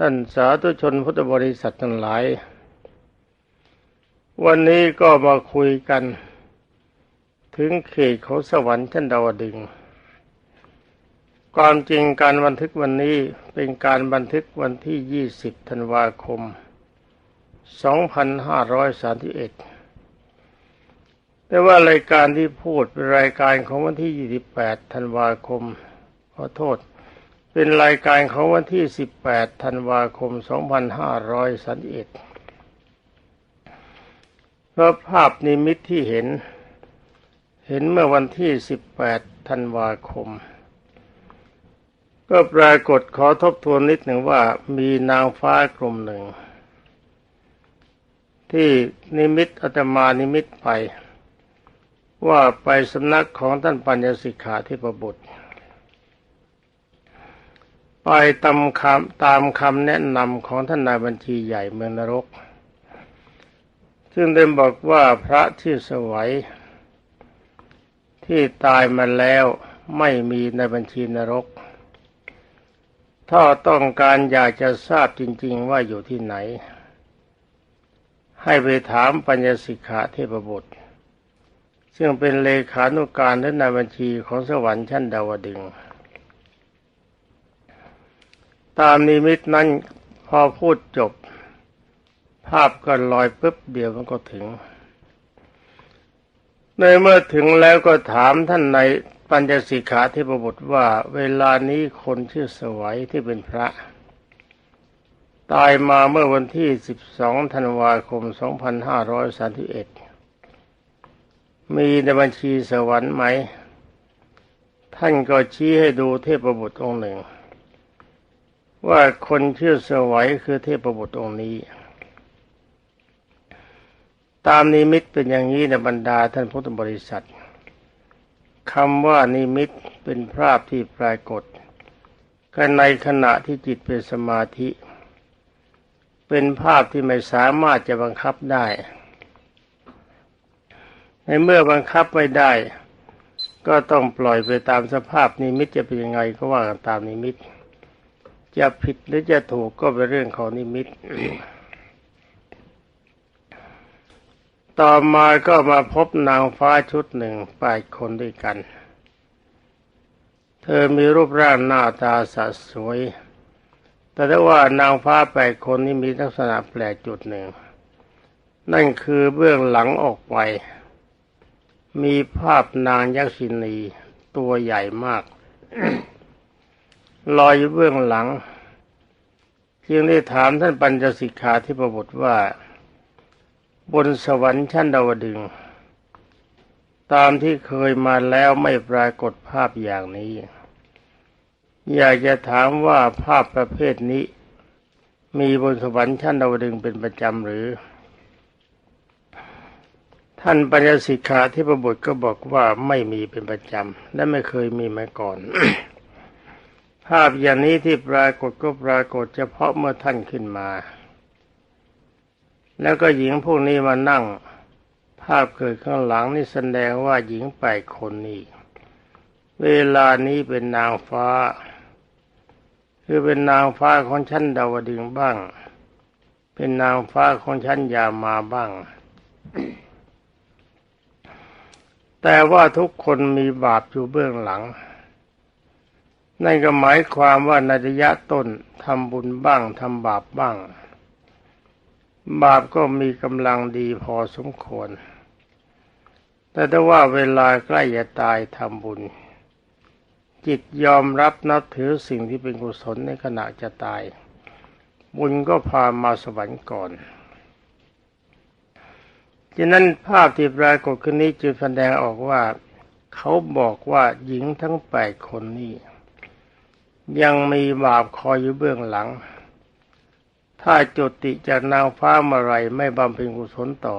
ท่านสาธุชนพุทธบริษัททั้งหลาย วันนี้ก็มาคุยกัน ถึงเขตของสวรรค์ชั้นดาวดึง ความจริงการบันทึกวันนี้เป็นการบันทึกวันที่ 20 ธันวาคม 2531 แต่ว่ารายการที่พูดเป็นรายการของวันที่ 28 ธันวาคม ขอโทษ เป็นรายการของวันที่ 18 ธันวาคม 2531เพราะภาพนิมิตที่เห็น เห็นเมื่อวันที่ 18 ธันวาคม ก็ปรากฏขอทบทวนนิดหนึ่งว่ามีนางฟ้ากลุ่มหนึ่ง ที่นิมิตอาตมานิมิตไป ว่าไปสำนักของท่านปัญญสิกขาเทพบุตร ไปตามคำตามคำแนะนำของท่านนายบัญชีใหญ่เมืองนรก ซึ่งได้บอกว่าพระที่สวัยที่ตายมาแล้วไม่มีในบัญชีนรก ถ้าต้องการอยากจะทราบจริง ๆ ว่าอยู่ที่ไหน ให้ไปถามปัญญสิกขาเทพบุตร ซึ่งเป็นเลขานุการและนายบัญชีของสวรรค์ชั้นดาวดึงส์ ตามนิมิตนั้นพอพูดจบ ภาพก็ลอยปุ๊บเดียวมันก็ถึง ในเมื่อถึงแล้วก็ถามท่านในปัญจสิกขาเทพบุตรว่า เวลานี้คนชื่อสวัยที่เป็นพระ ตายมาเมื่อวันที่ 12 ธันวาคม 2531 มีในบัญชีสวรรค์ไหม ท่านก็ชี้ให้ดูเทพบุตรองค์หนึ่ง ว่าคนชื่อสวัยคือเทพบุตรองค์นี้ ตามนิมิตเป็นอย่างนี้ในบรรดาท่านพุทธบริษัทคำว่านิมิตเป็นภาพที่ปรากฏกันในขณะที่จิตเป็นสมาธิ เป็นภาพที่ไม่สามารถจะบังคับได้ ในเมื่อบังคับไม่ได้ ก็ต้องปล่อยไปตามสภาพนิมิตจะเป็นยังไงก็ว่ากันตามนิมิต จะผิดหรือจะถูกก็เป็นเรื่องของนิมิต ต่อมาก็มาพบนางฟ้าชุดหนึ่งแปดคนด้วยกัน เธอมีรูปร่างหน้าตาสัดสวย แต่ได้ว่านางฟ้าแปดคนนี้มีลักษณะแปลกจุดหนึ่ง นั่นคือเบื้องหลังออกไป มีภาพนางยักษินีตัวใหญ่มาก ลอยอยู่เบื้องหลัง จึงได้ถามท่านปัญจสิกขาที่ประบทว่า บนสวรรค์ชั้นดาวดึง ตามที่เคยมาแล้วไม่ปรากฏภาพอย่างนี้ อยากจะถามว่าภาพประเภทนี้ มีบนสวรรค์ชั้นดาวดึงเป็นประจำหรือ ท่านปัญญสิกขาที่ประบทก็บอกว่าไม่มีเป็นประจำและไม่เคยมีมาก่อน ภาพอย่างนี้ที่ปรากฏก็ปรากฏเฉพาะเมื่อท่านขึ้นมา แล้วก็หญิงพวกนี้มานั่ง ภาพเกิดข้างหลังนี่แสดงว่าหญิงแปดคนนี้ เวลานี้เป็นนางฟ้า คือเป็นนางฟ้าของชั้นดาวดึงส์บ้าง เป็นนางฟ้าของชั้นยามาบ้าง แต่ว่าทุกคนมีบาปอยู่เบื้องหลัง นั่นก็หมายความว่าในระยะต้นทำบุญบ้างทำบาปบ้าง บาปก็มีกำลังดีพอสมควร แต่ถ้าว่าเวลาใกล้จะตายทำบุญ จิตยอมรับนับถือสิ่งที่เป็นกุศลในขณะจะตาย บุญก็พามาสวรรค์ก่อนฉะนั้นภาพที่ปรากฏขึ้นนี้จึงแสดงออกว่า เขาบอกว่าหญิงทั้งแปดคนนี้ ยังมีบาปคอยอยู่เบื้องหลัง ถ้าจุติจากนางฟ้ามาไรไม่บำเพ็ญกุศลต่อ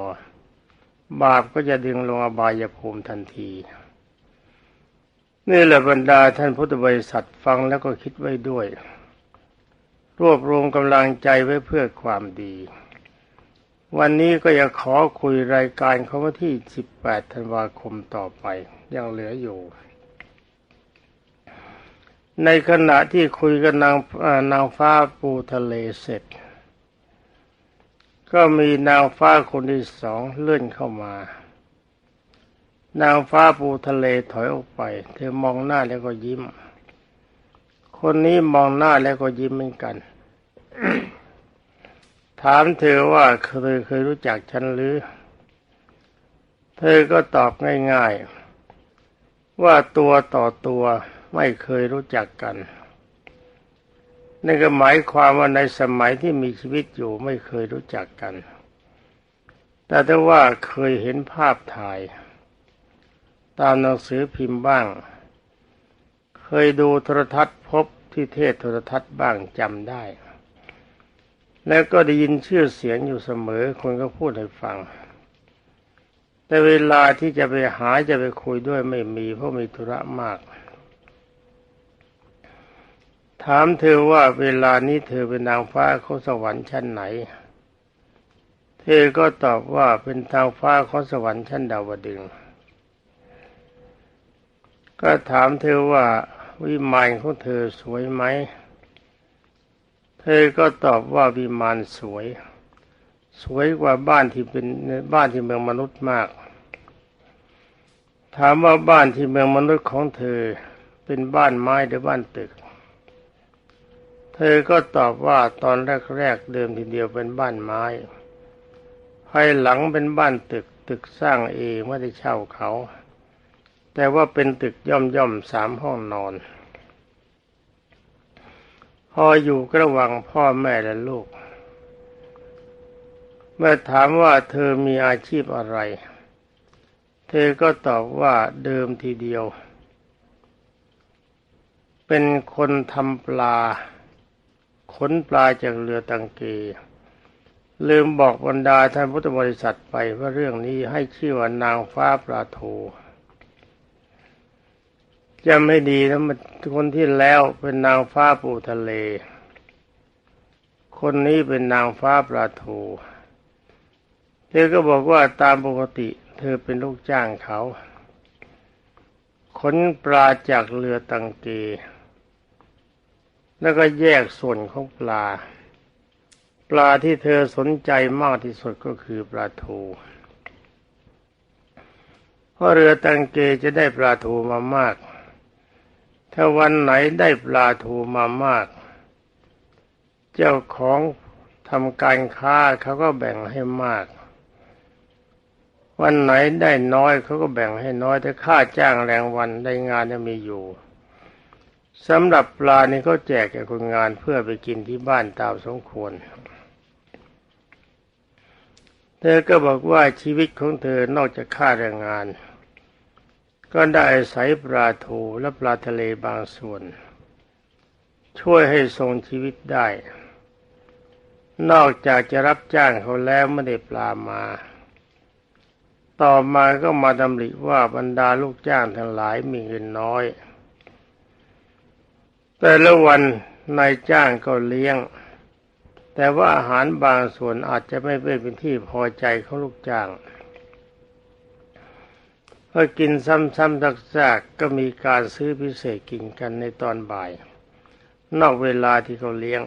บาปก็จะดึงลงอบายภูมิทันที นี่แหละบรรดาท่านพุทธบริษัทฟังแล้วก็คิดไว้ด้วย รวบรวมกำลังใจไว้เพื่อความดี วันนี้ก็จะขอคุยรายการของวันที่ 18 ธันวาคมต่อไปยังเหลืออยู่ ในขณะที่คุยกับนางนางฟ้าปูทะเลเสร็จ ก็มีนางฟ้าคนที่สองเลื่อนเข้ามา นางฟ้าปูทะเลถอยออกไป เธอมองหน้าแล้วก็ยิ้ม คนนี้มองหน้าแล้วก็ยิ้มเหมือนกัน ถามเธอว่าเคยเคยรู้จักฉันหรือ เธอก็ตอบง่าย ๆ ว่าตัวต่อตัว ไม่เคยรู้จักกันนั่นก็หมายความว่าในสมัยที่มีชีวิตอยู่ไม่เคยรู้จักกัน แต่ถ้าว่าเคยเห็นภาพถ่าย ตามหนังสือพิมพ์บ้าง เคยดูโทรทัศน์พบที่เทศโทรทัศน์บ้างจำได้ แล้วก็ได้ยินชื่อเสียงอยู่เสมอคนก็พูดให้ฟัง แต่เวลาที่จะไปหาจะไปคุยด้วยไม่มีเพราะมีธุระมาก ถามเธอว่าเวลานี้เธอเป็นนางฟ้าของสวรรค์ชั้นไหน เธอก็ตอบว่าเป็นทางฟ้าของสวรรค์ชั้นดาวดึงก็ถามเธอว่าวิมานของเธอสวยไหม เธอก็ตอบว่าวิมานสวย สวยกว่าบ้านที่เป็นบ้านที่เมืองมนุษย์มาก ถามว่าบ้านที่เมืองมนุษย์ของเธอเป็นบ้านไม้หรือบ้านตึก เธอก็ตอบว่าตอนแรกๆเดิมทีเดียวเป็นบ้านไม้ ภายหลังเป็นบ้านตึกตึกสร้างเองไม่ได้เช่าเขา แต่ว่าเป็นตึกย่อมย่อมๆสามห้องนอน พออยู่ก็ระหว่างพ่อแม่และลูก เมื่อถามว่าเธอมีอาชีพอะไร เธอก็ตอบว่าเดิมทีเดียว เป็นคนทำปลา ขนปลาจากเรือตังเก ลืมบอกบรรดาท่านพุทธบริษัทไปว่าเรื่องนี้ให้ชื่อว่านางฟ้าปลาโทจำไม่ดีนะมันคนที่แล้วเป็นนางฟ้าปูทะเล คนนี้เป็นนางฟ้าปลาโทเธอก็บอกว่าตามปกติ เธอเป็นลูกจ้างเขาขนปลาจากเรือตังเก แล้วก็แยกส่วนของปลา ปลาที่เธอสนใจมากที่สุดก็คือปลาทูเพราะเรือตังเกจะได้ปลาทูมามาก ถ้าวันไหนได้ปลาทูมามาก เจ้าของทำการค้าเขาก็แบ่งให้มาก วันไหนได้น้อยเขาก็แบ่งให้น้อยแต่ค่าจ้างแรงวันได้งานจะมีอยู่ สำหรับปลานี่เขาแจกแก่คนงานเพื่อไปกินที่บ้านตามสมควร เธอก็บอกว่าชีวิตของเธอนอกจากค่าแรงงาน ก็ได้อาศัยปลาทูและปลาทะเลบางส่วน ช่วยให้ทรงชีวิตได้ นอกจากจะรับจ้างเขาแล้วไม่ได้ปลามา ต่อมาก็มาดำริว่าบรรดาลูกจ้างทั้งหลายมีเงินน้อย แต่ละวันนายจ้างก็เลี้ยง แต่ว่าอาหารบางส่วนอาจจะไม่เป็นที่พอใจของลูกจ้างพอกินซ้ำๆซักๆก็มีการซื้อพิเศษกินกันในตอนบ่าย นอกเวลาที่เขาเลี้ยง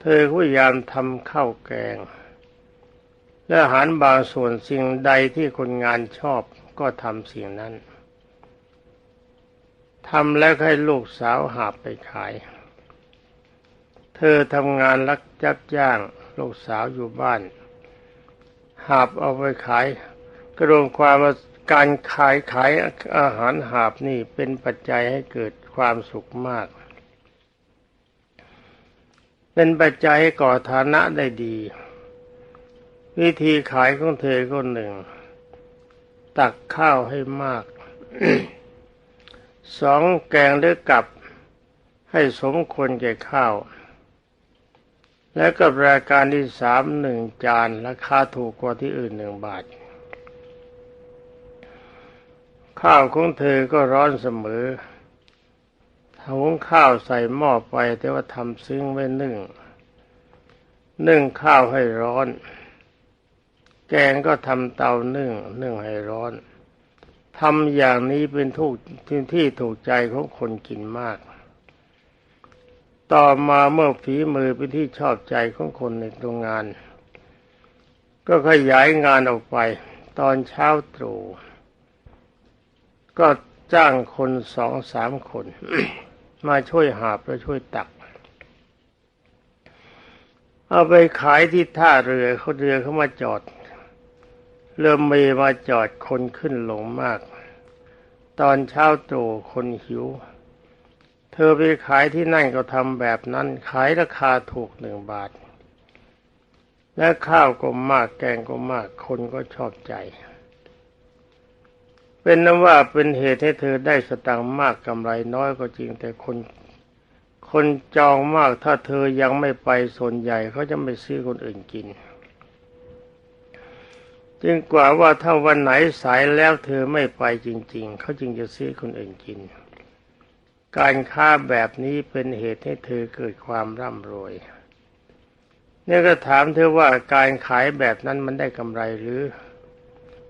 เธอพยายามทำข้าวแกง และอาหารบางส่วนสิ่งใดที่คนงานชอบก็ทำสิ่งนั้น ทำแล้วให้ลูกสาวหาไปขาย เธอทำงานรักจับจ้าง ลูกสาวอยู่บ้าน หาบเอาไปขายกระรวมความว่าการขายขายอาหารหาบนี่เป็นปัจจัยให้เกิดความสุขมาก เป็นปัจจัยให้ก่อฐานะได้ดี วิธีขายของเธอก็หนึ่ง ตักข้าวให้มาก สองแกงหรือกับให้สมควรแก่ข้าว และก็รายการที่สามหนึ่งจานราคาถูกกว่าที่อื่นหนึ่งบาท ข้าวของเธอก็ร้อนเสมอหุงข้าวใส่หม้อไปแต่ว่าทำซึ้งไว้นึ่ง นึ่งข้าวให้ร้อน แกงก็ทำเตานึ่งนึ่งให้ร้อน ทำอย่างนี้เป็นทุกที่ที่ถูกใจของคนกินมาก ต่อมาเมื่อฝีมือเป็นที่ชอบใจของคนในโรงงาน ก็ขยายงานออกไป ตอนเช้าตรู่ก็จ้างคนสองสามคน มาช่วยหาบและช่วยตัก เอาไปขายที่ท่าเรือเขาเรือเขามาจอดเรือเมมาจอดคนขึ้นลงมาก ตอนเช้าตรู่คนหิว เธอไปขายที่นั่นก็ทำแบบนั้นขายราคาถูกหนึ่งบาท และข้าวก็มากแกงก็มากคนก็ชอบใจ เป็นนั้นว่าเป็นเหตุให้เธอได้สตังค์มากกำไรน้อยก็จริงแต่คนคนจองมากถ้าเธอยังไม่ไปส่วนใหญ่เขาจะไม่ซื้อคนอื่นกิน จึงกว่าว่าถ้าวันไหนสายแล้วเธอไม่ไปจริง ๆ เขาจึงจะซื้อคนอื่นกิน การค้าแบบนี้เป็นเหตุให้เธอเกิดความร่ำรวยเนี่ยก็ถามเธอว่าการขายแบบนั้นมันได้กำไรหรือ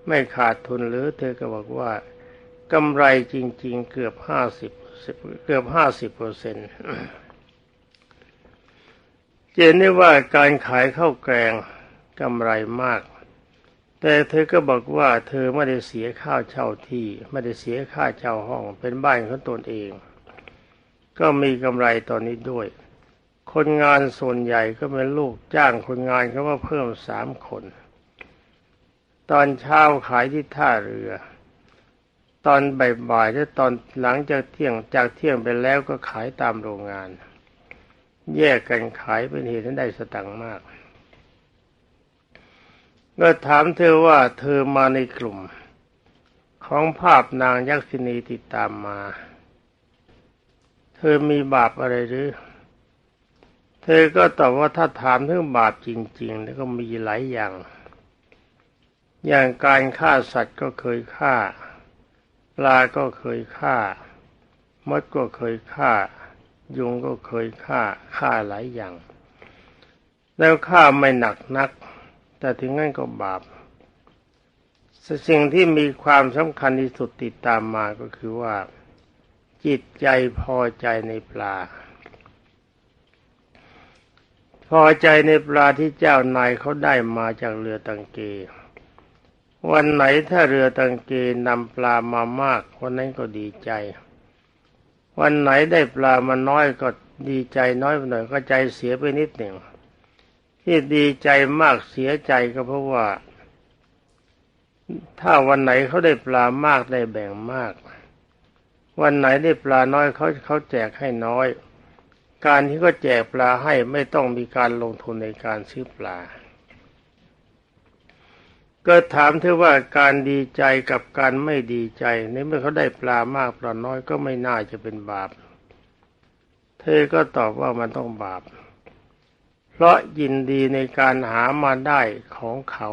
ไม่ขาดทุนหรือ เธอก็บอกว่ากำไรจริง ๆ เกือบห้าสิบเกือบห้าสิบเปอร์เซ็นต์เจนได้ว่าการขายข้าวแกงกำไรมาก แต่เธอก็บอกว่าเธอไม่ได้เสียค่าเช่าที่ไม่ได้เสียค่าเช่าห้องเป็นบ้านของตนเอง ก็มีกำไรตอนนี้ด้วย คนงานส่วนใหญ่ก็เป็นลูกจ้างคนงานเขาว่าเพิ่มสามคน ตอนเช้าขายที่ท่าเรือ ตอนบ่ายๆและตอนหลังจากเที่ยงจากเที่ยงไปแล้วก็ขายตามโรงงาน แยกกันขายเป็นเหตุให้ได้สตังค์มาก ก็ถามเธอว่าเธอมาในกลุ่ม ของภาพนางยักษินีติดตามมา เธอมีบาปอะไรหรือ เธอก็ตอบว่าถ้าถามถึงบาปจริง ๆ แล้วก็มีหลายอย่าง อย่างการฆ่าสัตว์ก็เคยฆ่า ปลาก็เคยฆ่ามดก็เคยฆ่า ยุงก็เคยฆ่าฆ่าหลายอย่าง แล้วฆ่าไม่หนักนัก แต่ถึงงั้นก็บาป สิ่งที่มีความสำคัญที่สุดติดตามมาก็คือว่า จิตใจพอใจในปลา พอใจในปลาที่เจ้านายเขาได้มาจากเรือตังเก วันไหนถ้าเรือตังเกนำปลามามากวันนั้นก็ดีใจ วันไหนได้ปลามาน้อยก็ดีใจน้อยไปหน่อยก็ใจเสียไปนิดหนึ่ง ที่ดีใจมากเสียใจก็เพราะว่า ถ้าวันไหนเขาได้ปลามากได้แบ่งมาก วันไหนได้ปลาน้อยเขาเขาแจกให้น้อย การที่เขาแจกปลาให้ไม่ต้องมีการลงทุนในการซื้อปลา ก็ถามเธอว่าการดีใจกับการไม่ดีใจในเมื่อเขาได้ปลามากปลาน้อยก็ไม่น่าจะเป็นบาป เธอก็ตอบว่ามันต้องบาป เพราะยินดีในการหามาได้ของเขา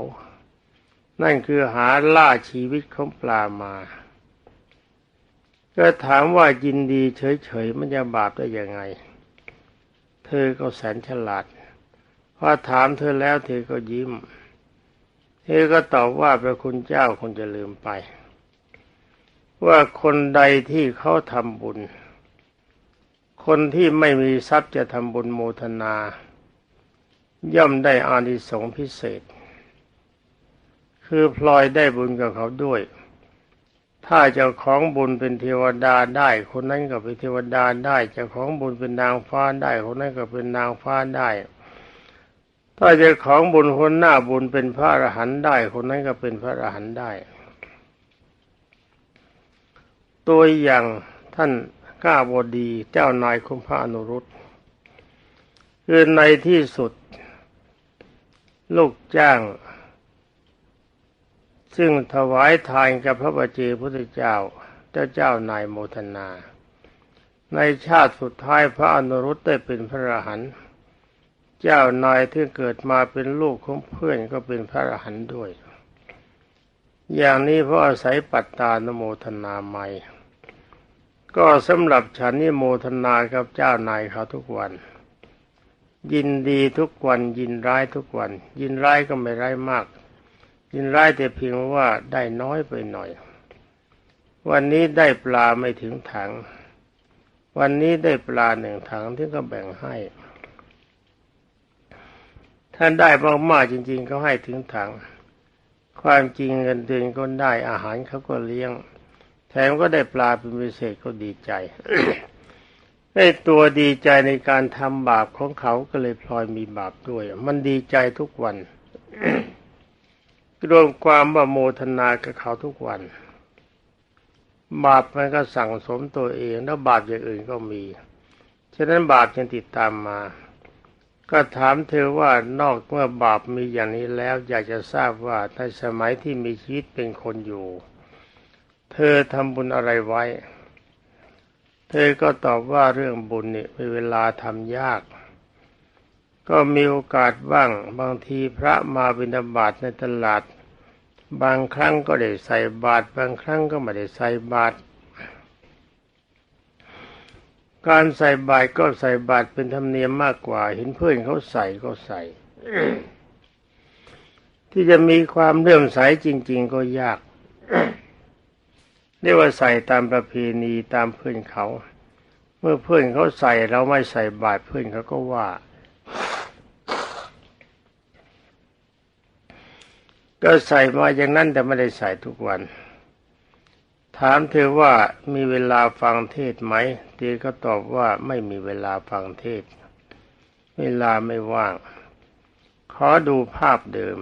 นั่นคือหาล่าชีวิตของปลามา ก็ถามว่ายินดีเฉยๆมันจะบาปได้ยังไง เธอก็แสนฉลาดพอถามเธอแล้วเธอก็ยิ้ม เธอก็ตอบว่าพระคุณเจ้าคงจะลืมไป ว่าคนใดที่เขาทำบุญ คนที่ไม่มีทรัพย์จะทำบุญโมทนา ย่อมได้อานิสงส์พิเศษ คือพลอยได้บุญกับเขาด้วย ถ้าเจ้าของบุญเป็นเทวดาได้คนนั้นก็เป็นเทวดาได้เจ้าของบุญเป็นนางฟ้าได้คนนั้นก็เป็นนางฟ้าได้ ถ้าเจ้าของบุญคนหน้าบุญเป็นพระอรหันต์ได้คนนั้นก็เป็นพระอรหันต์ได้ ตัวอย่างท่านก้าบดีเจ้านายคุมพระอนุรุตคือในที่สุด ลูกจ้าง ซึ่งถวายทานกับพระบาเจพุทธเจ้าเจ้าเจ้านายโมทนา ในชาติสุดท้ายพระอนุรุตได้เป็นพระอรหันต์เจ้านายที่เกิดมาเป็นลูกของเพื่อนก็เป็นพระอรหันต์ด้วย อย่างนี้เพราะอาศัยปัตตานโมทนาใหม่ ก็สำหรับฉันนี่โมทนากับเจ้านายเขาทุกวัน ยินดีทุกวันยินร้ายทุกวัน ยินร้ายก็ไม่ร้ายมาก ยินร้ายแต่เพียงว่าได้น้อยไปหน่อย วันนี้ได้ปลาไม่ถึงถัง วันนี้ได้ปลาหนึ่งถังที่ก็แบ่งให้ ท่านได้มากๆจริง ๆ เขาให้ถึงถัง ความจริงเงินเดือนก็ได้อาหารเขาก็เลี้ยง แถมก็ได้ปลาเป็นพิเศษก็ดีใจ ได้ตัวดีใจในการทำบาปของเขาก็เลยพลอยมีบาปด้วย มันดีใจทุกวันรวมความว่าโมทนากับเขาทุกวัน บาปมันก็สั่งสมตัวเอง แล้วบาปอย่างอื่นก็มี ฉะนั้นบาปยังติดตามมา ก็ถามเธอว่านอกเมื่อบาปมีอย่างนี้แล้ว อยากจะทราบว่าในสมัยที่มีชีวิตเป็นคนอยู่ เธอทำบุญอะไรไว้ เธอก็ตอบว่าเรื่องบุญนี่มีเวลาทำยาก ก็มีโอกาสบ้างบางทีพระมาบิณฑบาตในตลาด บางครั้งก็ได้ใส่บาตรบางครั้งก็ไม่ได้ใส่บาตรการใส่บาตรก็ใส่บาตรเป็นธรรมเนียมมากกว่า เห็นเพื่อนเขาใส่ก็ใส่ที่จะมีความเลื่อมใสจริง ๆ ก็ยาก เรียกว่าใส่ตามประเพณีตามเพื่อนเขา เมื่อเพื่อนเขาใส่เราไม่ใส่บาตรเพื่อนเขาก็ว่า ก็ใส่มาอย่างนั้นแต่ไม่ได้ใส่ทุกวัน ถามเธอว่ามีเวลาฟังเทศไหมเธอก็ตอบว่าไม่มีเวลาฟังเทศ เวลาไม่ว่าง ขอดูภาพเดิม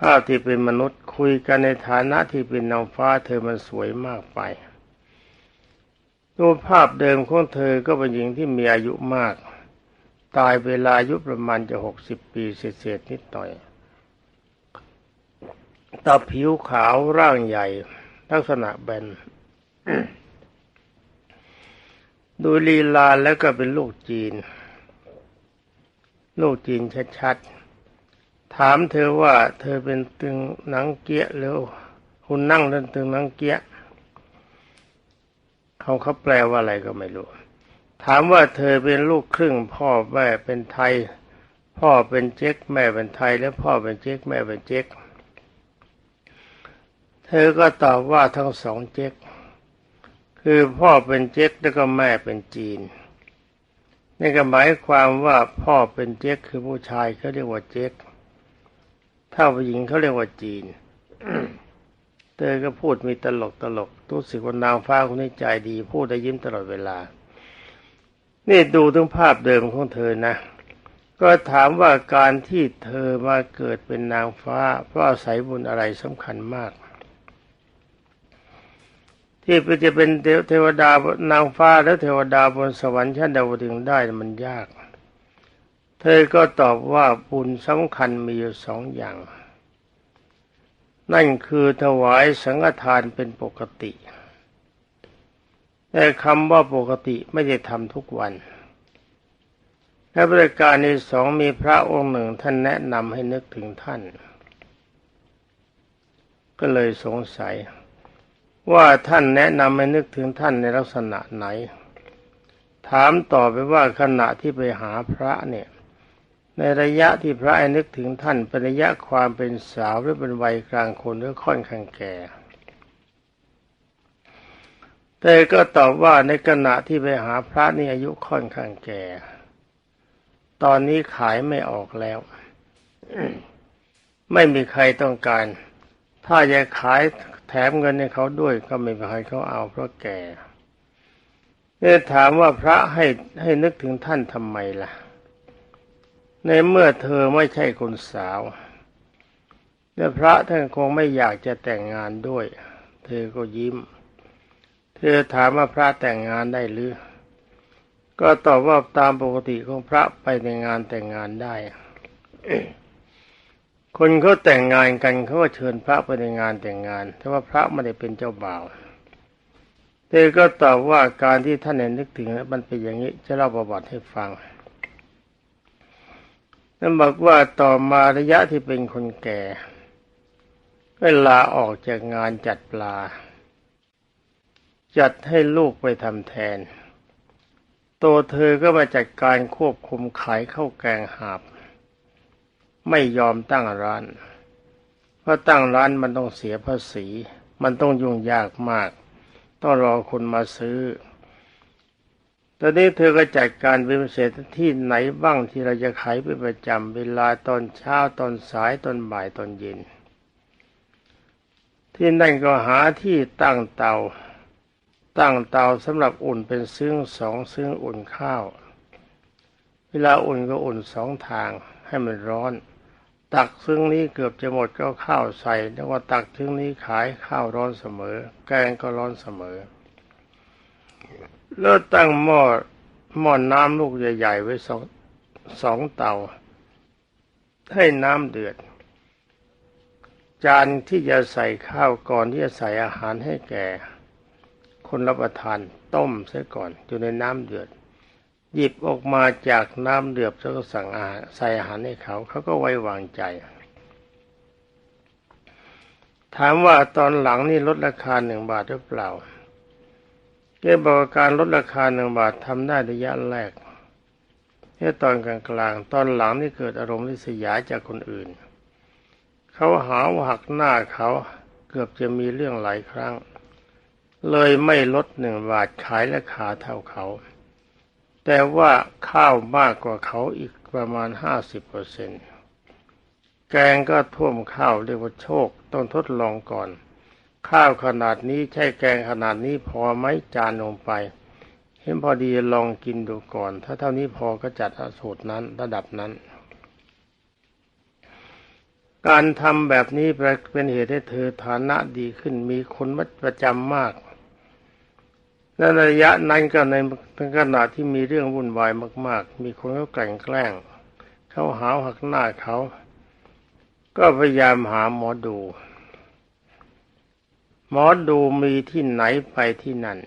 ภาพที่เป็นมนุษย์ คุยกันในฐานะที่เป็นนางฟ้าเธอมันสวยมากไปดูปภาพเดิมของเธอก็เป็นหญิงที่มีอายุมาก ตายเวลาอายุประมาณจะหกสิบปีเศษๆนิดหน่อยตาผิวขาวร่างใหญ่ ลักษณะแบนดูลีลาแล้วก็เป็นลูกจีน ลูกจีนชัดๆ ถามเธอว่าเธอเป็นตึงหนังเกี้ยหรือคุณนั่งเล่นตึงหนังเกี้ยเขาเขาแปลว่าอะไรก็ไม่รู้ ถามว่าเธอเป็นลูกครึ่ง พ่อแม่เป็นไทย พ่อเป็นเจ๊กแม่เป็นไทย และพ่อเป็นเจ๊กแม่เป็นเจ๊กเธอก็ตอบว่าทั้งสองเจ๊กคือพ่อเป็นเจ๊กแล้วก็แม่เป็นจีนนี่ก็หมายความว่าพ่อเป็นเจ๊กคือผู้ชายเขาเรียกว่าเจ๊ก ถ้าผู้หญิงเขาเรียกว่าจีนเธอก็พูดมีตลกตลกรู้สึกว่านางฟ้าคนนี้ใจดีพูดได้ยิ้มตลอดเวลา นี่ดูถึงภาพเดิมของเธอนะ ก็ถามว่าการที่เธอมาเกิดเป็นนางฟ้า เพราะอาศัยบุญอะไรสำคัญมาก ที่จะเป็นเทวดานางฟ้าและเทวดาบนสวรรค์ชั้นดาวดึงได้มันยาก เธอก็ตอบว่าบุญสำคัญมีอยู่สองอย่าง นั่นคือถวายสังฆทานเป็นปกติ แต่คำว่าปกติไม่ได้ทำทุกวัน และบริการในสองมีพระองค์หนึ่งท่านแนะนำให้นึกถึงท่าน ก็เลยสงสัย ว่าท่านแนะนำให้นึกถึงท่านในลักษณะไหนถามต่อไปว่าขณะที่ไปหาพระเนี่ย ในระยะที่พระไอ้นึกถึงท่านเป็นระยะความเป็นสาวหรือเป็นวัยกลางคนหรือค่อนข้างแก่เธอก็ตอบว่าในขณะที่ไปหาพระนี่อายุค่อนข้างแก่ ตอนนี้ขายไม่ออกแล้ว ไม่มีใครต้องการ ถ้าจะขายแถมเงินให้เขาด้วยก็ไม่มีใครเขาเอาเพราะแก่เนี่ยถามว่าพระให้ให้นึกถึงท่านทำไมล่ะ ในเมื่อเธอไม่ใช่คนสาวและพระท่านคงไม่อยากจะแต่งงานด้วย เธอก็ยิ้ม เธอถามว่าพระแต่งงานได้หรือ ก็ตอบว่าตามปกติของพระไปในงานแต่งงานได้ คนเขาแต่งงานกันเขาก็เชิญพระไปในงานแต่งงาน แต่ว่าพระไม่ได้เป็นเจ้าบ่าว เธอก็ตอบว่าการที่ท่านเห็นนึกถึงมันเป็นอย่างนี้จะเล่าประวัติให้ฟัง นั่นบอกว่าต่อมาระยะที่เป็นคนแก่เวลาออกจากงานจัดปลา จัดให้ลูกไปทำแทน ตัวเธอก็มาจัดการควบคุมขายข้าวแกงหาบ ไม่ยอมตั้งร้าน เพราะตั้งร้านมันต้องเสียภาษี มันต้องยุ่งยากมาก ต้องรอคนมาซื้อ ตอนนี้เธอก็จัดการเป็นพิเศษที่ไหนบ้างที่เราจะขายเป็นประจำเวลาตอนเช้าตอนสายตอนบ่ายตอนเย็น ที่นั่นก็หาที่ตั้งเตา ตั้งเตาสำหรับอุ่นเป็นซึ่งสองซึ่งอุ่นข้าว เวลาอุ่นก็อุ่นสองทางให้มันร้อน ตักซึ่งนี้เกือบจะหมดก็ข้าวใส่แล้วก็ตักซึ่งนี้ขายข้าวร้อนเสมอ แกงก็ร้อนเสมอ แล้วตั้งหม้อหม้อน้ำลูกใหญ่ๆไว้สองสองเตา ให้น้ำเดือด จานที่จะใส่ข้าวก่อนที่จะใส่อาหารให้แก่ คนรับประทานต้มเสียก่อนอยู่ในน้ำเดือด หยิบออกมาจากน้ำเดือดแล้วก็สั่งอาหารใส่อาหารให้เขา เขาก็ไว้วางใจถามว่าตอนหลังนี่ลดราคาหนึ่งบาทหรือเปล่า แกบอกการลดราคาหนึ่งบาททำได้ระยะแรกแค่ตอนกลางๆ ตอนหลังนี่เกิดอารมณ์ริษยาจากคนอื่น เขาหาวหักหน้าเขาเกือบจะมีเรื่องหลายครั้ง เลยไม่ลดหนึ่งบาทขายราคาเท่าเขา แต่ว่าข้าวมากกว่าเขาอีกประมาณห้าสิบเปอร์เซ็นต์แกงก็ท่วมข้าวเรียกว่าโชค ต้องทดลองก่อน ข้าวขนาดนี้ใช่แกงขนาดนี้พอไหมจานลงไป เห็นพอดีลองกินดูก่อน ถ้าเท่านี้พอก็จัดสูตรนั้นระดับนั้น การทำแบบนี้เป็นเหตุให้เธอฐานะดีขึ้นมีคนมัประจำมากในระยะนั้นก็ในขณะที่มีเรื่องวุ่นวายมาก ๆ มีคนเขาแกล้งแกล้งเขาหาหักหน้าเขา ก็พยายามหาหมอดู หมอดูมีที่ไหนไปที่นั่น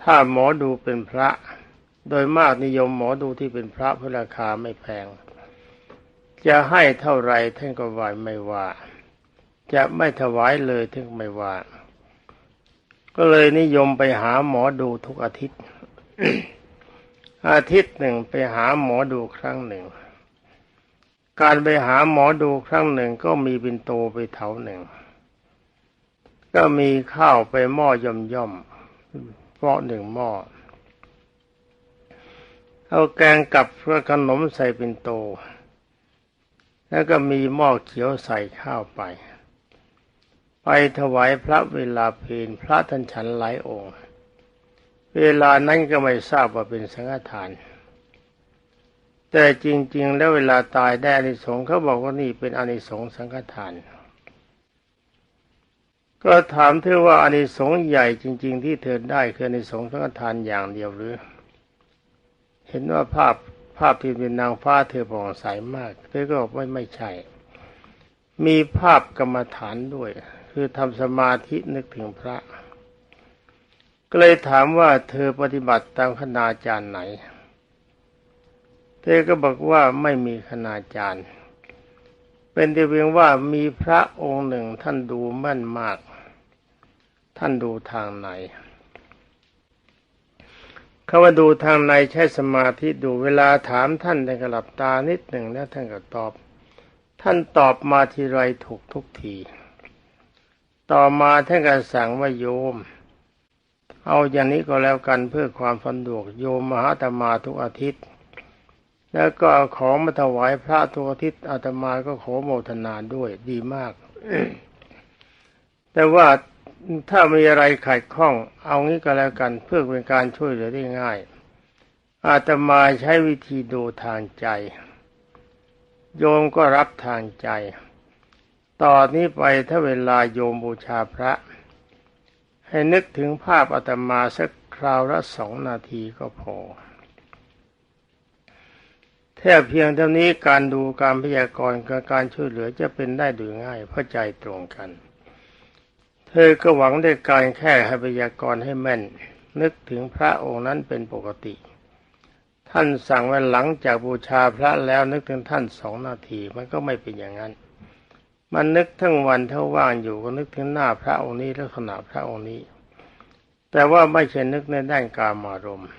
ถ้าหมอดูเป็นพระ โดยมากนิยมหมอดูที่เป็นพระเพราะราคาไม่แพง จะให้เท่าไรท่านก็ไหวไม่ว่า จะไม่ถวายเลยท่านไม่ว่า ก็เลยนิยมไปหาหมอดูทุกอาทิตย์ อาทิตย์หนึ่งไปหาหมอดูครั้งหนึ่ง การไปหาหมอดูครั้งหนึ่งก็มีบินโตไปเถาหนึ่ง ก็มีข้าวไปหม้อย่อมย่อมเพราะหนึ่งหม้อเอาแกงกับเพื่อขนมใส่ปินโต แล้วก็มีหม้อเขียวใส่ข้าวไป ไปถวายพระเวลาเพลพระท่านฉันหลายองค์ เวลานั้นก็ไม่ทราบว่าเป็นสังฆทาน แต่จริง ๆ แล้วเวลาตายได้อานิสงส์เขาบอกว่านี่เป็นอานิสงส์สังฆทาน ก็ถามเธอว่าอานิสงส์ใหญ่จริง ๆ ที่เธอได้คืออานิสงส์สังฆทานอย่างเดียวหรือ เห็นว่าภาพภาพที่เป็นนางฟ้าเธอผ่องใสมาก เธอก็บอกว่าไม่ใช่ มีภาพกรรมฐานด้วย คือทำสมาธินึกถึงพระ ก็เลยถามว่าเธอปฏิบัติตามคณาจารย์ไหน เธอก็บอกว่าไม่มีคณาจารย์ เป็นแต่เพียงว่ามีพระองค์หนึ่งท่านดูแม่นมาก ท่านดูทางไหนเขาว่าดูทางในใช้สมาธิดูเวลาถามท่านท่านก็หลับตานิดหนึ่งแล้วท่านก็ตอบ ท่านตอบมาทีไรถูกทุกที ต่อมาท่านก็สั่งว่าโยม เอาอย่างนี้ก็แล้วกันเพื่อความสะดวกโยมมหาตมาทุกอาทิตย์ แล้วก็เอาของมาถวายพระทุกอาทิตย์อาตมาก็ขอโมทนาด้วยดีมาก แต่ว่า ถ้ามีอะไรขัดข้อง เอางี้ก็แล้วกันเพื่อเป็นการช่วยเหลือได้ง่าย อาตมาใช้วิธีดูทางใจ โยมก็รับทางใจ ต่อนนี้ไปถ้าเวลาโยมบูชาพระ ให้นึกถึงภาพอาตมาสักคราวละสองนาทีก็พอแค่เพียงเท่านี้การดูการพยากรณ์กับการช่วยเหลือจะเป็นได้โดยง่ายเพราะใจตรงกัน เธอก็หวังได้การแค่ให้พยากรณ์ให้แม่น นึกถึงพระองค์นั้นเป็นปกติ ท่านสั่งว่าหลังจากบูชาพระแล้วนึกถึงท่านสองนาทีมันก็ไม่เป็นอย่างนั้น มันนึกทั้งวันเท่าว่างอยู่ก็นึกถึงหน้าพระองค์นี้ลักษณะพระองค์นี้ แต่ว่าไม่ใช่นึกในด้านกามารมณ์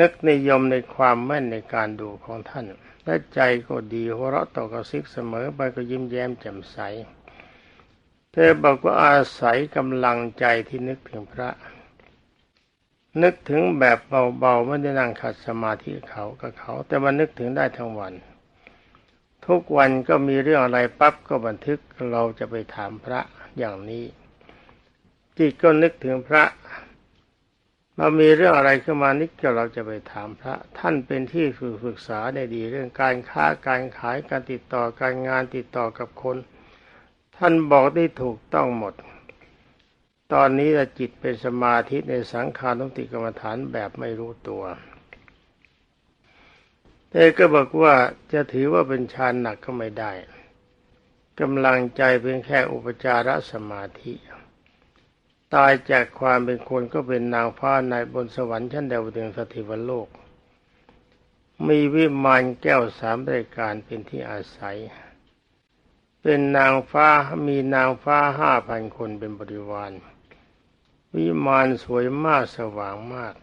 นึกนิยมในความแม่นในการดูของท่านและใจก็ดีหัวเราะต่อกระซิกเสมอไปก็ยิ้มแย้มแจ่มใส เธอบอกว่าอาศัยกำลังใจที่นึกถึงพระ นึกถึงแบบเบาๆไม่ได้นั่งขัดสมาธิเขากับเขา แต่มันนึกถึงได้ทั้งวัน ทุกวันก็มีเรื่องอะไรปั๊บก็บันทึกเราจะไปถามพระอย่างนี้จิตก็นึกถึงพระมามีเรื่องอะไรขึ้นมานิดก็เราจะไปถามพระ ท่านเป็นที่ฝึกษาได้ดีเรื่องการค้าการขายการติดต่อการงานติดต่อกับคน ท่านบอกได้ถูกต้องหมด ตอนนี้จิตเป็นสมาธิในสังขารนุติกรรมฐานแบบไม่รู้ตัวแต่ก็บอกว่าจะถือว่าเป็นฌานหนักก็ไม่ได้กำลังใจเป็นแค่อุปจารสมาธิ ตายจากความเป็นคนก็เป็นนางฟ้าในบนสวรรค์ชั้นดาวดึงสถิวโลก มีวิมานแก้วสามรายการเป็นที่อาศัย เป็นนางฟ้ามีนางฟ้าห้าพันคนเป็นบริวาร วิมานสวยมากสว่างมาก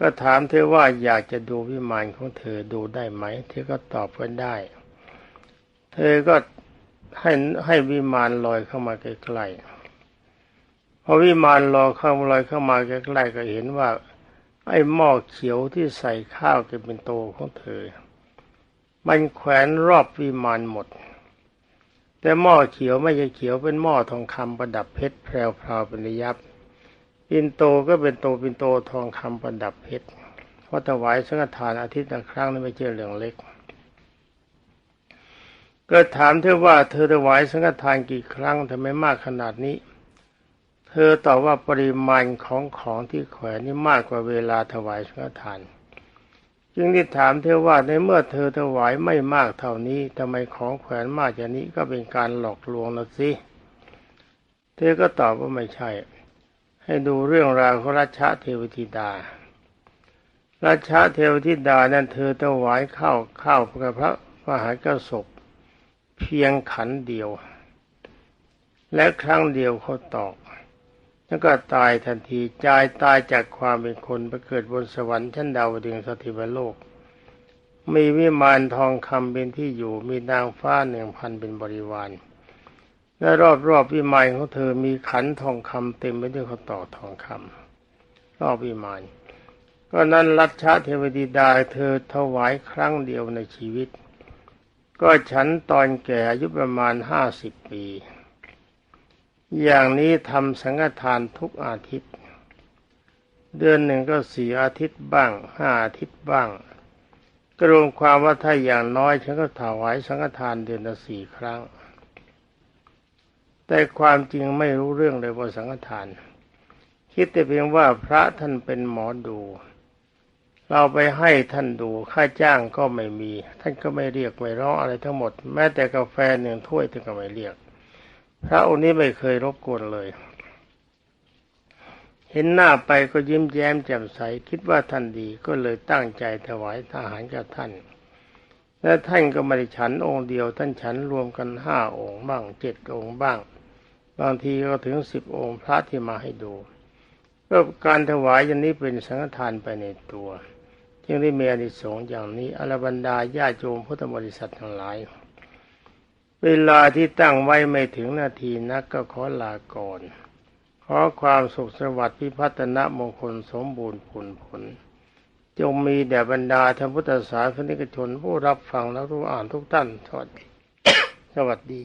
ก็ถามเธอว่าอยากจะดูวิมานของเธอดูได้ไหม เธอก็ตอบว่าได้ เธอก็ให้ให้วิมานลอยเข้ามาใกล้ๆพอวิมานรอยเข้าลอยเข้ามาใกล้ๆก็เห็นว่า ไอ้หม้อเขียวที่ใส่ข้าวจะเป็นโตของเธอ มันแขวนรอบวิมานหมด แต่หม้อเขียวไม่ใช่เขียวเป็นหม้อทองคำประดับเพชรแพรวๆเป็นยับปินโตก็เป็นโตปินโตทองคำประดับเพชรเพราะถวายสังฆทานอาทิตย์ละครั้งนี่ไม่ใช่เรื่องเล็ก ก็ถามเธอว่าเธอถวายสังฆทานกี่ครั้งทำไมมากขนาดนี้ เธอตอบว่าปริมาณของของที่แขวนนี่มากกว่าเวลาถวายสังฆทาน จึงได้ถามเธอว่าในเมื่อเธอถวายไม่มากเท่านี้ทำไมของแขวนมากอย่างนี้ก็เป็นการหลอกลวงนะสิเธอก็ตอบว่าไม่ใช่ ให้ดูเรื่องราวของรัชะเทวธิดารัชะเทวธิดานั้นเธอถวายข้าวข้าวกับพระมหากระสบเพียงขันเดียว และครั้งเดียวเขาตอก แล้วก็ตายทันทีจายตายจากความเป็นคนไปเกิดบนสวรรค์ชั้นดาวดึงสถิวโลก มีวิมานทองคำเป็นที่อยู่มีนางฟ้าหนึ่งพันเป็นบริวาร และรอบๆวิมานของเธอมีขันทองคำเต็มไปด้วยข้าวตอกทองคำรอบวิมานก็นั้นรัชเทวดีดาเธอถวายครั้งเดียวในชีวิต ก็ฉันตอนแก่อายุประมาณห้าสิบปี อย่างนี้ทำสังฆทานทุกอาทิตย์ เดือนหนึ่งก็สี่อาทิตย์บ้างห้าอาทิตย์บ้างกรวมความว่าถ้าอย่างน้อยฉันก็ถวายสังฆทานเดือนละสี่ครั้ง แต่ความจริงไม่รู้เรื่องเลยว่าสังฆทาน คิดแต่เพียงว่าพระท่านเป็นหมอดู เราไปให้ท่านดูค่าจ้างก็ไม่มี ท่านก็ไม่เรียกไม่ร้องอะไรทั้งหมด แม้แต่กาแฟหนึ่งถ้วยท่านก็ไม่เรียก พระองค์นี้ไม่เคยรบกวนเลย เห็นหน้าไปก็ยิ้มแย้มแจ่มใสคิดว่าท่านดีก็เลยตั้งใจถวายทหารกับท่าน และท่านก็ไม่ได้ฉันองค์เดียว ท่านฉันรวมกันห้าองค์บ้างเจ็ดองค์บ้าง บางทีก็ถึงสิบองค์พระที่มาให้ดูก็การถวายอย่างนี้เป็นสังฆทานไปในตัว จึงได้มีอนิสงส์อย่างนี้อรบรรดาญาโยมพุทธบริษัททั้งหลาย เวลาที่ตั้งไว้ไม่ถึงนาทีนักก็ขอลาก่อน ขอความสุขสวัสดิ์พิพัฒนมงคลสมบูรณ์ผลผล จงมีแด่บรรดาธรรมพุทธศาสนิกชนผู้รับฟังและรู้อ่านทุกท่าน สวัสดี สวัสดี